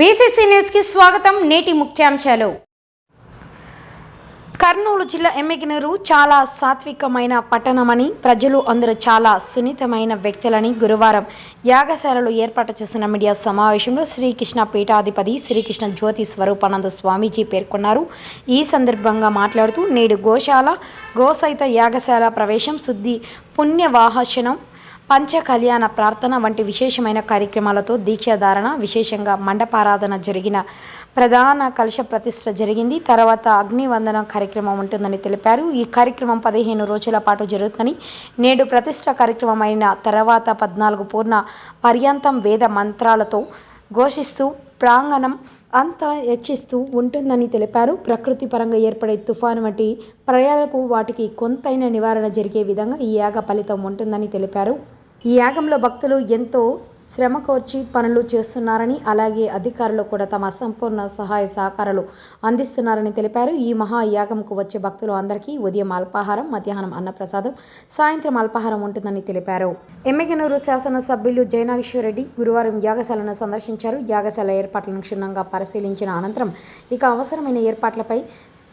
BCC న్యూస్కి స్వాగతం నేటి ముఖ్యాంశాలు. కర్నూలు జిల్లా ఎమ్మిగినూరు చాలా సాత్వికమైన పట్టణమని ప్రజలు అందరూ చాలా సున్నితమైన వ్యక్తులని గురువారం యాగశాలలో ఏర్పాటు చేసిన మీడియా సమావేశంలో శ్రీకృష్ణ పీఠాధిపతి శ్రీకృష్ణ జ్యోతి స్వరూపానంద స్వామీజీ పేర్కొన్నారు. ఈ సందర్భంగా మాట్లాడుతూ నేడు గోశాల గోసైత యాగశాల ప్రవేశం శుద్ధి పుణ్యవాహశనం పంచ కళ్యాణ ప్రార్థన వంటి విశేషమైన కార్యక్రమాలతో దీక్షాధారణ విశేషంగా మండపారాధన జరిగిన ప్రధాన కలశ ప్రతిష్ట జరిగింది. తర్వాత అగ్నివందనం కార్యక్రమం ఉంటుందని తెలిపారు. ఈ కార్యక్రమం పదిహేను రోజుల పాటు జరుగుతుందని నేడు ప్రతిష్ట కార్యక్రమం అయిన తర్వాత పద్నాలుగు పూర్ణ పర్యంతం వేద మంత్రాలతో ఘోషిస్తూ ప్రాంగణం అంతా హెచ్చిస్తూ ఉంటుందని తెలిపారు. ప్రకృతి పరంగా ఏర్పడే తుఫాను వంటి ప్రయాలకు వాటికి కొంతైన నివారణ జరిగే విధంగా ఈ యాగ ఫలితం ఉంటుందని తెలిపారు. ఈ యాగంలో భక్తులు ఎంతో శ్రమ కోర్చి పనులు చేస్తున్నారని అలాగే అధికారులు కూడా తమ సంపూర్ణ సహాయ సహకారాలు అందిస్తున్నారని తెలిపారు. ఈ మహా యాగంకు వచ్చే భక్తులు అందరికీ ఉదయం అల్పాహారం మధ్యాహ్నం అన్నప్రసాదం సాయంత్రం అల్పాహారం ఉంటుందని తెలిపారు. ఎమ్మెగనూరు శాసనసభ్యులు జయనాగేశ్వరరెడ్డి గురువారం యాగశాలను సందర్శించారు. యాగశాల ఏర్పాట్లను క్షుణ్ణంగా పరిశీలించిన అనంతరం ఇక అవసరమైన ఏర్పాట్లపై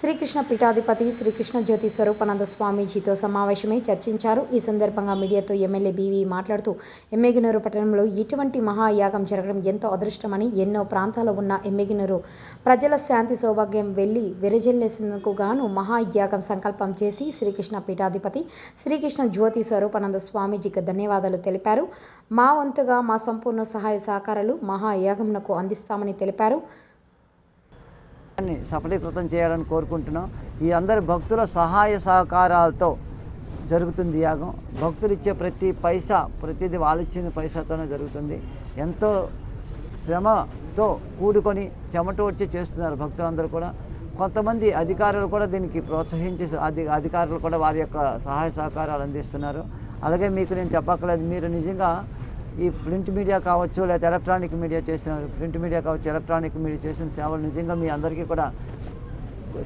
శ్రీకృష్ణ పీఠాధిపతి శ్రీకృష్ణ జ్యోతి స్వరూపానంద స్వామీజీతో సమావేశమై చర్చించారు. ఈ సందర్భంగా మీడియాతో ఎమ్మెల్యే బీవీ మాట్లాడుతూ ఎమ్మెగినూరు పట్టణంలో ఇటువంటి మహాయాగం జరగడం ఎంతో అదృష్టమని ఎన్నో ప్రాంతాల్లో ఉన్న ఎమ్మెగినూరు ప్రజల శాంతి సౌభాగ్యం వెళ్ళి విరజిల్లేసేందుకు గాను మహాయాగం సంకల్పం చేసి శ్రీకృష్ణ పీఠాధిపతి శ్రీకృష్ణ జ్యోతి స్వరూపానంద స్వామీజీకి ధన్యవాదాలు తెలిపారు. మా వంతుగా మా సంపూర్ణ సహాయ సహకారాలు మహాయాగంనకు అందిస్తామని తెలిపారు. సఫలీకృతం చేయాలని కోరుకుంటున్నాం. ఈ అందరి భక్తుల సహాయ సహకారాలతో జరుగుతుంది యాగం. భక్తులు ఇచ్చే ప్రతి పైసా ప్రతిదీ వాళ్ళు ఇచ్చిన పైసాతోనే జరుగుతుంది. ఎంతో శ్రమతో కూడుకొని చెమట వచ్చి చేస్తున్నారు భక్తులందరూ కూడా. కొంతమంది అధికారులు కూడా దీనికి ప్రోత్సహించి అధి అధికారులు కూడా వారి యొక్క సహాయ సహకారాలు అందిస్తున్నారు. అలాగే మీకు నేను చెప్పక్కలేదు మీరు నిజంగా ఈ ప్రింట్ మీడియా కావచ్చు లేదా ఎలక్ట్రానిక్ మీడియా చేసిన ప్రింట్ మీడియా కావచ్చు ఎలక్ట్రానిక్ మీడియా చేసిన సేవలు నిజంగా మీ అందరికీ కూడా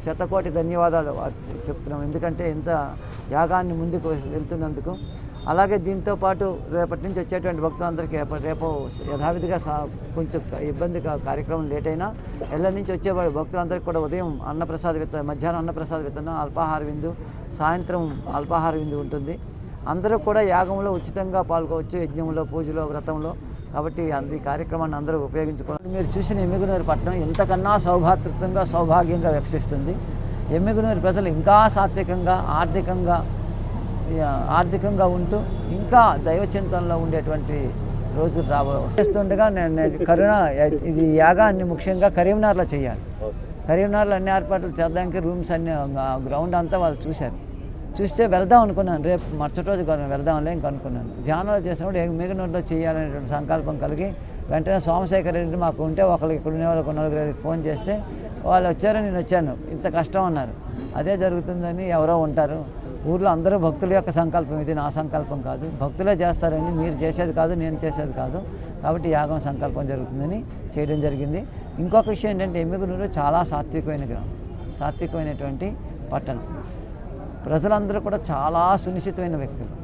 శతకోటి ధన్యవాదాలు చెప్తున్నాం. ఎందుకంటే ఇంత యాగాన్ని ముందుకు వెళ్తున్నందుకు. అలాగే దీంతో పాటు రేపటి నుంచి వచ్చేటువంటి భక్తులందరికీ రేపు రేపు యథావిధిగా సా కొంచెం ఇబ్బందిగా కార్యక్రమం లేట్ అయినా ఎల్ల నుంచి వచ్చే భక్తులందరికీ కూడా ఉదయం అన్నప్రసాద విత్తనం మధ్యాహ్నం అన్నప్రసాద విత్తనం అల్పాహార విందు సాయంత్రం అల్పాహార విందు ఉంటుంది. అందరూ కూడా యాగంలో ఉచితంగా పాల్గొవచ్చు యజ్ఞంలో పూజలో వ్రతంలో. కాబట్టి అంద- ఈ కార్యక్రమాన్ని అందరూ ఉపయోగించుకోవాలి మీరు చూసిన ఎమ్మిగునూరు పట్టణం ఇంతకన్నా సౌభాతృత్వంగా సౌభాగ్యంగా వికసిస్తుంది ఎమ్మిగునూరు ప్రజలు ఇంకా సాత్వికంగా ఆర్థికంగా ఆర్థికంగా ఉంటూ ఇంకా దైవ చింతనలో ఉండేటువంటి రోజులు రాబో చేస్తుండగా నేను కరుణ ఇది యాగాన్ని ముఖ్యంగా కరీంనగర్లో చేయాలి. కరీంనగర్లో అన్ని ఏర్పాట్లు చేద్దానికి రూమ్స్ అన్ని గ్రౌండ్ అంతా వాళ్ళు చూశారు. చూస్తే వెళ్దాం అనుకున్నాను. రేపు మరుసటి రోజు వెళ్దాంలే ఇంక అనుకున్నాను. ధ్యానాలు చేసినప్పుడు మిగ నోట్లో చేయాలనేటువంటి సంకల్పం కలిగి వెంటనే సోమశేఖర్ రెడ్డి మాకు ఉంటే ఒకరికి ఇక్కడ ఉండే వాళ్ళకి నలుగురికి ఫోన్ చేస్తే వాళ్ళు వచ్చారు నేను వచ్చాను. ఇంత కష్టం అన్నారు. అదే జరుగుతుందని ఎవరో ఉంటారు. ఊర్లో అందరూ భక్తుల యొక్క సంకల్పం ఇది నా సంకల్పం కాదు. భక్తులే చేస్తారని మీరు చేసేది కాదు నేను చేసేది కాదు. కాబట్టి యాగం సంకల్పం జరుగుతుందని చేయడం జరిగింది. ఇంకొక విషయం ఏంటంటే ఎమ్మిగునూరు చాలా సాత్వికమైన గ్రామం సాత్వికమైనటువంటి పట్టణం. ప్రజలందరూ కూడా చాలా సునిశ్చితమైన వ్యక్తులు.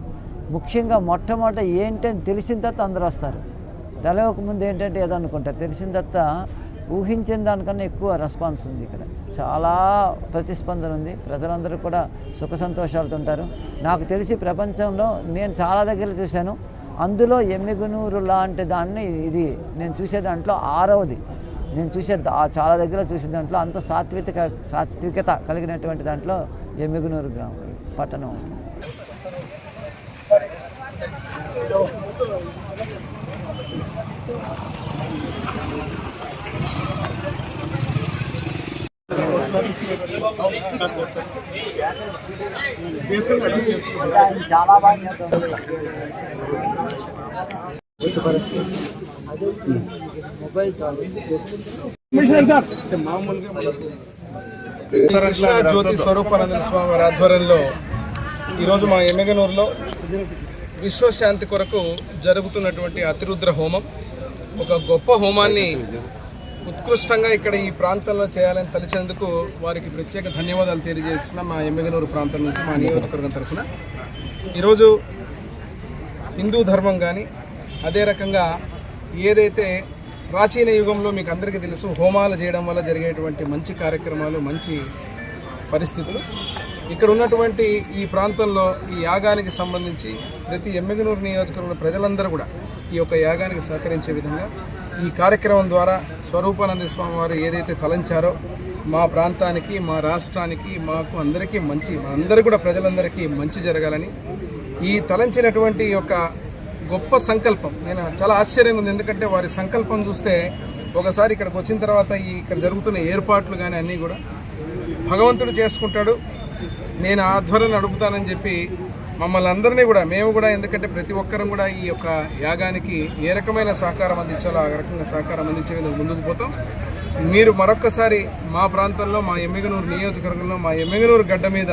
ముఖ్యంగా మొట్టమొదట ఏంటని తెలిసిన తర్వాత అందరూ వస్తారు. తెలవక ముందు ఏంటంటే ఏదో అనుకుంటారు తెలిసిన తర్వాత ఊహించిన దానికన్నా ఎక్కువ రెస్పాన్స్ ఉంది ఇక్కడ. చాలా ప్రతిస్పందన ఉంది. ప్రజలందరూ కూడా సుఖ సంతోషాలతో ఉంటారు. నాకు తెలిసి ప్రపంచంలో నేను చాలా దగ్గర చూశాను. అందులో ఎమ్మిగునూరు లాంటి దాన్ని ఇది నేను చూసే దాంట్లో ఆరవది. నేను చూసే దా- చాలా దగ్గర చూసే దాంట్లో అంత సాత్విక సాత్వికత కలిగినటువంటి దాంట్లో ఎమ్మిగునూరు గ్రామం పట్టణం. చాలా బాగా మొబైల్ మామూలుగా కృష్ణ జ్యోతి స్వరూపానంద స్వామి వారి ఆధ్వర్యంలో ఈరోజు మా ఎమ్మెగనూరులో విశ్వశాంతి కొరకు జరుగుతున్నటువంటి అతిరుద్ర హోమం. ఒక గొప్ప హోమాన్ని ఉత్కృష్టంగా ఇక్కడ ఈ ప్రాంతంలో చేయాలని తలిచేందుకు వారికి ప్రత్యేక ధన్యవాదాలు తెలియజేస్తున్న మా ఎమ్మెగనూరు ప్రాంతం నుంచి మా నియోజకవర్గం తరఫున. ఈరోజు హిందూ ధర్మం కానీ అదే రకంగా ఏదైతే ప్రాచీన యుగంలో మీకు అందరికీ తెలుసు హోమాలు చేయడం వల్ల జరిగేటువంటి మంచి కార్యక్రమాలు మంచి పరిస్థితులు. ఇక్కడ ఉన్నటువంటి ఈ ప్రాంతంలో ఈ యాగానికి సంబంధించి ప్రతి ఎమ్మెగనూరు నియోజకవర్గంలో ప్రజలందరూ కూడా ఈ యొక్క యాగానికి సహకరించే విధంగా ఈ కార్యక్రమం ద్వారా స్వరూపానంద స్వామి వారు ఏదైతే తలంచారో మా ప్రాంతానికి మా రాష్ట్రానికి మాకు అందరికీ మంచి అందరూ కూడా ప్రజలందరికీ మంచి జరగాలని ఈ తలంచినటువంటి యొక్క గొప్ప సంకల్పం. నేను చాలా ఆశ్చర్యంగా ఉంది. ఎందుకంటే వారి సంకల్పం చూస్తే ఒకసారి ఇక్కడికి వచ్చిన తర్వాత ఈ ఇక్కడ జరుగుతున్న ఏర్పాట్లు కానీ అన్నీ కూడా భగవంతుడు చేసుకుంటాడు. నేను ఆధ్వర్యం నడుపుతానని చెప్పి మమ్మల్ని అందరినీ కూడా మేము కూడా ఎందుకంటే ప్రతి ఒక్కరం కూడా ఈ యొక్క యాగానికి ఏ రకమైన సహకారం అందించాలో ఆ రకంగా సహకారం అందించే విధంగా ముందుకు పోతాం. మీరు మరొక్కసారి మా ప్రాంతంలో మా ఎమ్మిగనూరు నియోజకవర్గంలో మా ఎమ్మిగనూరు గడ్డ మీద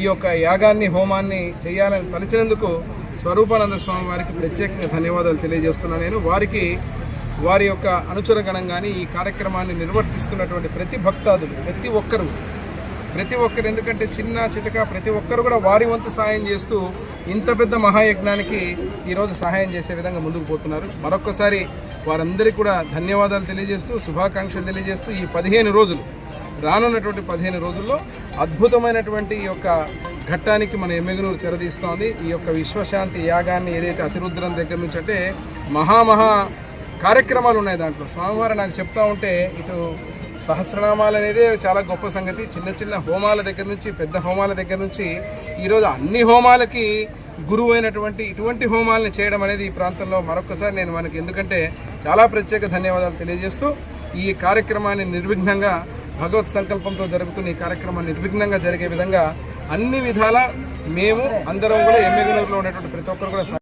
ఈ యొక్క యాగాన్ని హోమాన్ని చేయాలని తలిచినందుకు స్వరూపానంద స్వామి వారికి ప్రత్యేకంగా ధన్యవాదాలు తెలియజేస్తున్నాను నేను. వారికి వారి యొక్క అనుచరగణం కానీ ఈ కార్యక్రమాన్ని నిర్వర్తిస్తున్నటువంటి ప్రతి భక్తాదులు ప్రతి ఒక్కరూ ప్రతి ఒక్కరు ఎందుకంటే చిన్న చితక ప్రతి ఒక్కరు కూడా వారి వంతు సహాయం చేస్తూ ఇంత పెద్ద మహాయజ్ఞానికి ఈరోజు సహాయం చేసే విధంగా ముందుకు పోతున్నారు. మరొక్కసారి వారందరికీ కూడా ధన్యవాదాలు తెలియజేస్తూ శుభాకాంక్షలు తెలియజేస్తూ ఈ పదిహేను రోజులు రానున్నటువంటి పదిహేను రోజుల్లో అద్భుతమైనటువంటి ఈ యొక్క ఘట్టానికి మన ఎమ్మెగనూరు తెరదీస్తోంది. ఈ యొక్క విశ్వశాంతి యాగాన్ని ఏదైతే అతిరుద్రం దగ్గర నుంచి అంటే మహామహా కార్యక్రమాలు ఉన్నాయి దాంట్లో. స్వామివారు నాకు చెప్తా ఉంటే ఇటు సహస్రనామాలు అనేది చాలా గొప్ప సంగతి. చిన్న చిన్న హోమాల దగ్గర నుంచి పెద్ద హోమాల దగ్గర నుంచి ఈరోజు అన్ని హోమాలకి గురువు అయినటువంటి ఇటువంటి హోమాలను చేయడం అనేది ఈ ప్రాంతంలో మరొకసారి నేను మనకి ఎందుకంటే చాలా ప్రత్యేక ధన్యవాదాలు తెలియజేస్తూ ఈ కార్యక్రమాన్ని నిర్విఘ్నంగా భగవత్ సంకల్పంతో జరుగుతున్న ఈ కార్యక్రమాన్ని నిర్విఘ్నంగా జరిగే విధంగా అన్ని విధాల మేము అందరం కూడా ఎమ్మెగనూరులో ఉన్నటువంటి ప్రతి ఒక్కరు కూడా